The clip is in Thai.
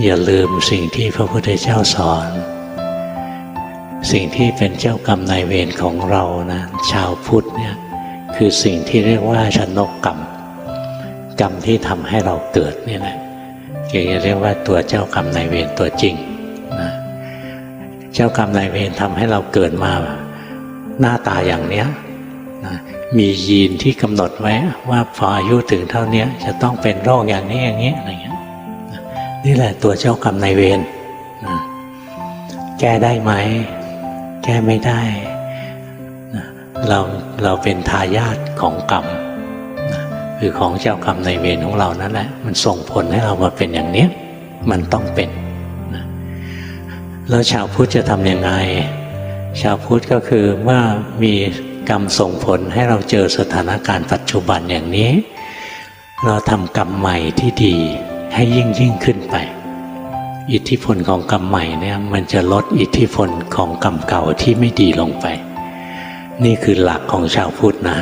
อย่าลืมสิ่งที่พระพุทธเจ้าสอน สิ่งที่เป็นเจ้ากรรมนายเวรของเรานะชาวพุทธเนี่ยคือสิ่งที่เรียกว่าชนกกรรม กรรมที่ทำให้เราเกิดนี่แหละจึงจะเรียกว่าตัวเจ้ากรรมนายเวรตัวจริงนะเจ้ากรรมนายเวรทำให้เราเกิดมาหน้าตาอย่างเนี้ยนะมียีนที่กำหนดไว้ว่าพออายุถึงเท่าเนี้ยจะต้องเป็นโรคอย่างนี้อย่างนี้อะไรเงี้ย นี่แหละตัวเจ้ากรรมนายเวรนะแก้ได้ไหม แก้ไม่ได้นะเราเราเป็นทายาทของกรรมนะคือของเจ้ากรรมในายเวรของเรานั่นแหละ มันส่งผลให้เรามาเป็นอย่างนี้ มันต้องเป็นนะแล้วชาวพุทธจะทำยังไง ชาวพุทธก็คือเมื่อมีกรรมส่งผลให้เราเจอสถานการณ์ปัจจุบันอย่างนี้ เราทำกรรมใหม่ที่ดี ให้ยิ่งยิ่งขึ้นไป อิทธิพลของกรรมใหม่เนี่ยมันจะลดอิทธิพลของกรรมเก่าที่ไม่ดีลงไป นี่คือหลักของชาวพุทธนะ